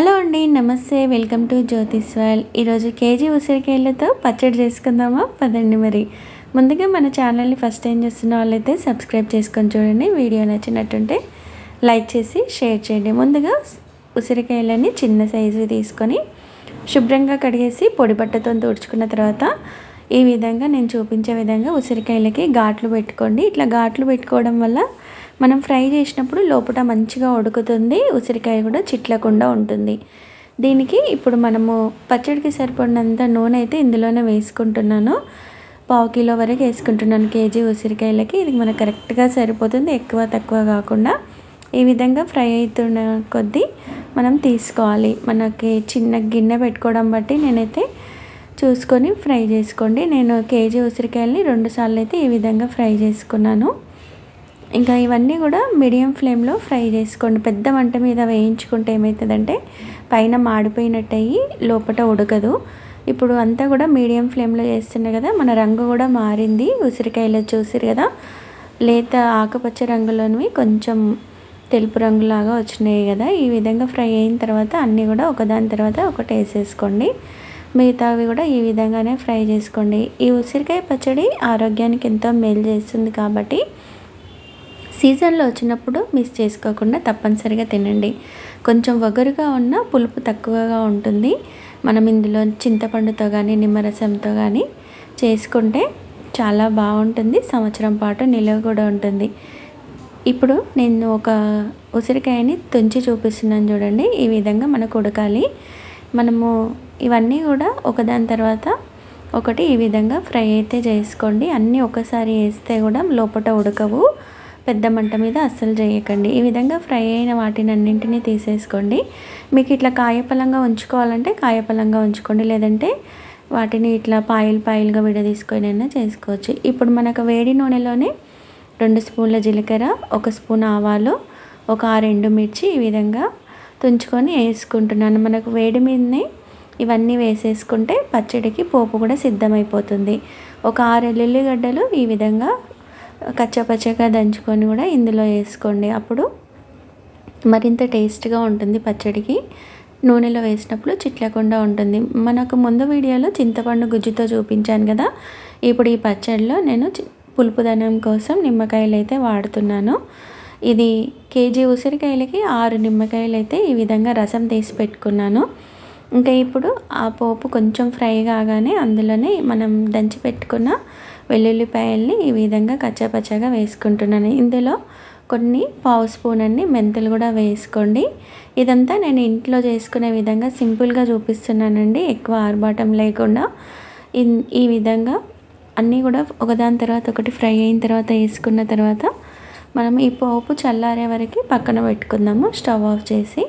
Hello అండి నమస్తే welcome to Jyothish wall ఈరోజు కేజీ ఉసిరికాయలతో పచ్చడి చేసుకుందామా? పదండి మరి. ముందుగా మన ఛానల్ని ఫస్ట్ టైం చూస్తున్న వాళ్ళైతే సబ్స్క్రైబ్ చేసుకొని చూడండి. వీడియో నచ్చినట్టుంటే లైక్ చేసి షేర్ చేయండి. ముందుగా ఉసిరికాయలని చిన్న సైజు తీసుకొని శుభ్రంగా కడిగేసి పొడి బట్టతో తుడుచుకున్న తర్వాత ఈ విధంగా నేను చూపించే విధంగా ఉసిరికాయలకి ఘాట్లు పెట్టుకోండి. ఇట్లా ఘాట్లు పెట్టుకోవడం వల్ల మనం ఫ్రై చేసినప్పుడు లోపల మంచిగా ఉడుకుతుంది ఉసిరికాయ కూడా చిట్లకుండా ఉంటుంది. దీనికి ఇప్పుడు మనము పచ్చడికి సరిపడినంత నూనె అయితే ఇందులోనే వేసుకుంటున్నాను. పావు కిలో వరకు వేసుకుంటున్నాను కేజీ ఉసిరికాయలకి. ఇది మనకు కరెక్ట్గా సరిపోతుంది ఎక్కువ తక్కువ కాకుండా. ఈ విధంగా ఫ్రై అవుతున్న కొద్దీ మనం తీసుకోవాలి. మనకి చిన్న గిన్నె పెట్టుకోవడం బట్టి నేనైతే చూసుకొని ఫ్రై చేసుకోండి. నేను కేజీ ఉసిరికాయలని రెండుసార్లు అయితే ఈ విధంగా ఫ్రై చేసుకున్నాను. ఇంకా ఇవన్నీ కూడా మీడియం ఫ్లేమ్లో ఫ్రై చేసుకోండి. పెద్ద మంట మీద వేయించుకుంటే ఏమవుతుందంటే పైన మాడిపోయినట్టు అయ్యి లోపల ఉడకదు. ఇప్పుడు అంతా కూడా మీడియం ఫ్లేమ్లో చేస్తున్నాయి కదా మన రంగు కూడా మారింది. ఉసిరికాయలో చూసిరు కదా లేత ఆకుపచ్చ రంగులోనివి కొంచెం తెలుపు రంగులాగా వచ్చినాయి కదా. ఈ విధంగా ఫ్రై అయిన తర్వాత అన్నీ కూడా ఒకదాని తర్వాత ఒకటి వేసేసుకోండి. మిగతావి కూడా ఈ విధంగానే ఫ్రై చేసుకోండి. ఈ ఉసిరికాయ పచ్చడి ఆరోగ్యానికి ఎంతో మేలు చేస్తుంది కాబట్టి సీజన్లో వచ్చినప్పుడు మిస్ చేసుకోకుండా తప్పనిసరిగా తినండి. కొంచెం వగరుగా ఉన్న పులుపు తక్కువగా ఉంటుంది. మనం ఇందులో చింతపండుతో కానీ నిమ్మరసంతో కానీ చేసుకుంటే చాలా బాగుంటుంది. సంవత్సరం పాటు నిల్వ కూడా ఉంటుంది. ఇప్పుడు నేను ఒక ఉసిరికాయని తుంచి చూపిస్తున్నాను చూడండి. ఈ విధంగా మనకు ఉడకాలి. మనము ఇవన్నీ కూడా ఒకదాని తర్వాత ఒకటి ఈ విధంగా ఫ్రై అయితే చేసుకోండి. అన్నీ ఒకసారి వేస్తే కూడా లోపల ఉడకవు. పెద్ద మంట మీద అస్సలు చేయకండి. ఈ విధంగా ఫ్రై అయిన వాటిని అన్నింటినీ తీసేసుకోండి. మీకు ఇట్లా కాయపలంగా ఉంచుకోవాలంటే కాయపలంగా ఉంచుకోండి. లేదంటే వాటిని ఇట్లా పాయలు పాయలుగా విడదీసుకొని అయినా చేసుకోవచ్చు. ఇప్పుడు మనకు వేడి నూనెలోనే రెండు స్పూన్ల జీలకర్ర ఒక స్పూన్ ఆవాలు ఒక రెండు మిర్చి ఈ విధంగా తుంచుకొని వేసుకుంటున్నాను. మనకు వేడి మీదనే ఇవన్నీ వేసేసుకుంటే పచ్చడికి పోపు కూడా సిద్ధమైపోతుంది. ఒక ఆరు ఎల్లుల్లిగడ్డలు ఈ విధంగా కచ్చపచ్చగా దంచుకొని కూడా ఇందులో వేసుకోండి. అప్పుడు మరింత టేస్ట్గా ఉంటుంది పచ్చడికి. నూనెలో వేసినప్పుడు చిట్లకుండా ఉంటుంది. మనకు ముందు వీడియోలో చింతపండు గుజ్జుతో చూపించాను కదా. ఇప్పుడు ఈ పచ్చడిలో నేను పులుపుదనం కోసం నిమ్మకాయలు అయితే వాడుతున్నాను. ఇది కేజీ ఉసిరికాయలకి ఆరు నిమ్మకాయలు అయితే ఈ విధంగా రసం తీసి పెట్టుకున్నాను. ఇంకా ఇప్పుడు ఆ పోపు కొంచెం ఫ్రై కాగానే అందులోనే మనం దంచి పెట్టుకున్న వెల్లుల్లిపాయల్ని ఈ విధంగా కచ్చాపచ్చాగా వేసుకుంటున్నాను. ఇందులో కొన్ని పావు స్పూన్ అన్ని మెంతులు కూడా వేసుకోండి. ఇదంతా నేను ఇంట్లో చేసుకునే విధంగా సింపుల్గా చూపిస్తున్నానండి. ఎక్కువ ఆర్భాటం లేకుండా ఈ విధంగా అన్నీ కూడా ఒకదాని తర్వాత ఒకటి ఫ్రై అయిన తర్వాత వేసుకున్న తర్వాత మనం ఈ పోపు చల్లారే వరకు పక్కన పెట్టుకుందాము స్టవ్ ఆఫ్ చేసి.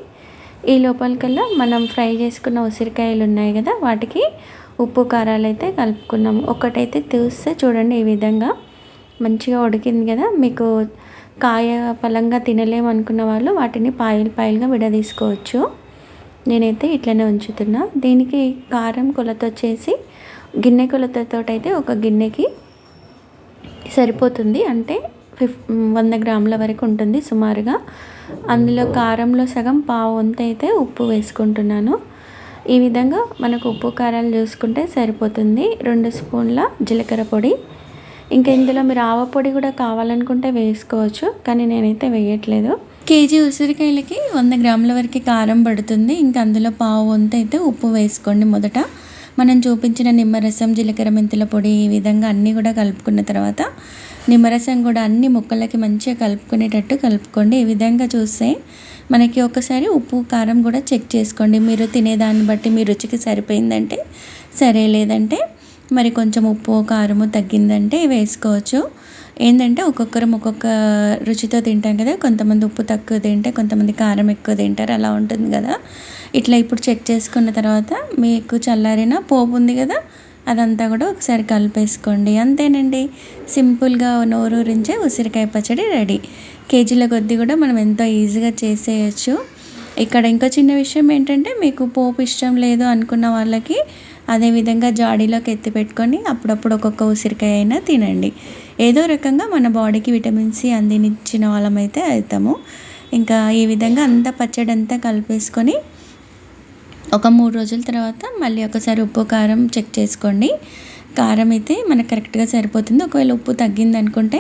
ఈ లోపలికల్లా మనం ఫ్రై చేసుకున్న ఉసిరికాయలు ఉన్నాయి కదా వాటికి ఉప్పు కారాలు అయితే కలుపుకున్నాము. ఒకటైతే తీస్తే చూడండి ఈ విధంగా మంచిగా ఉడికింది కదా. మీకు కాయ పలంగా తినలేము అనుకున్న వాళ్ళు వాటిని పాయలు పాయలుగా విడదీసుకోవచ్చు. నేనైతే ఇట్లనే ఉంచుతున్నా. దీనికి కారం కొలత వచ్చేసి గిన్నె కొలతతో అయితే ఒక గిన్నెకి సరిపోతుంది. అంటే ఫిఫ్ వంద గ్రాముల వరకు ఉంటుంది సుమారుగా. అందులో కారంలో సగం పావు వంత అయితే ఉప్పు వేసుకుంటున్నాను. ఈ విధంగా మనకు ఉప్పు కారాలు చూసుకుంటే సరిపోతుంది. రెండు స్పూన్ల జీలకర్ర పొడి. ఇంకా ఇందులో మీరు ఆవ పొడి కూడా కావాలనుకుంటే వేసుకోవచ్చు కానీ నేనైతే వేయట్లేదు. కేజీ ఉసిరికాయలకి వంద గ్రాముల వరకు కారం పడుతుంది. ఇంకా అందులో పావు వంత అయితే ఉప్పు వేసుకోండి మొదట. మనం చూపించిన నిమ్మరసం జీలకర్ర మెంతుల పొడి ఈ విధంగా అన్నీ కూడా కలుపుకున్న తర్వాత నిమ్మరసం కూడా అన్ని ముక్కలకి మంచిగా కలుపుకునేటట్టు కలుపుకోండి. ఈ విధంగా చూస్తే మనకి ఒకసారి ఉప్పు కారం కూడా చెక్ చేసుకోండి. మీరు తినేదాన్ని బట్టి మీ రుచికి సరిపోయిందంటే సరే లేదంటే మరి కొంచెం ఉప్పు కారము తగ్గిందంటే వేసుకోవచ్చు. ఏంటంటే ఒక్కొక్కరం ఒక్కొక్క రుచితో తింటాం కదా. కొంతమంది ఉప్పు తక్కువ తింటే కొంతమంది కారం ఎక్కువ తింటారు. అలా ఉంటుంది కదా. ఇట్లా ఇప్పుడు చెక్ చేసుకున్న తర్వాత మీకు చల్లారిన పోపు ఉంది కదా. అదంతా కూడా ఒకసారి కలిపేసుకోండి. అంతేనండి. సింపుల్గా నోరూరించే ఉసిరికాయ పచ్చడి రెడీ. కేజీల కొద్దీ కూడా మనం ఎంతో ఈజీగా చేసేయచ్చు. ఇక్కడ ఇంకో చిన్న విషయం ఏంటంటే మీకు పోపు ఇష్టం లేదు అనుకున్న వాళ్ళకి అదేవిధంగా జాడీలోకి ఎత్తి పెట్టుకొని అప్పుడప్పుడు ఒక్కొక్క ఉసిరికాయ అయినా తినండి. ఏదో రకంగా మన బాడీకి విటమిన్ సి అందినిచ్చిన వాళ్ళమైతే అవుతాము ఇంకా ఈ విధంగా అంతా పచ్చడి అంతా కలిపేసుకొని ఒక మూడు రోజుల తర్వాత మళ్ళీ ఒకసారి ఉప్పు కారం చెక్ చేసుకోండి. కారం అయితే మనకు కరెక్ట్గా సరిపోతుంది. ఒకవేళ ఉప్పు తగ్గింది అనుకుంటే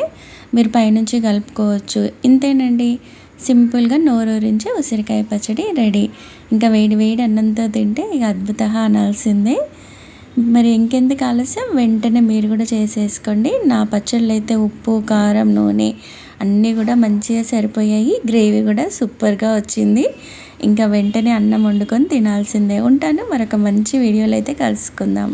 మీరు పైనుంచి కలుపుకోవచ్చు. ఇంతేనండి. సింపుల్గా నోరూరించి ఉసిరికాయ పచ్చడి రెడీ. ఇంకా వేడి వేడి అన్నంతో తింటే ఇక అద్భుత అనాల్సిందే. మరి ఇంకెందుకు ఆలస్యం? వెంటనే మీరు కూడా చేసేసుకోండి. నా పచ్చళ్ళు అయితే ఉప్పు కారం నూనె అన్నీ కూడా మంచిగా సరిపోయాయి. గ్రేవీ కూడా సూపర్గా వచ్చింది. ఇంకా వెంటనే అన్నం వండుకొని తినాల్సిందే. ఉంటాను. మరొక మంచి వీడియోలో అయితే కలుసుకుందాం.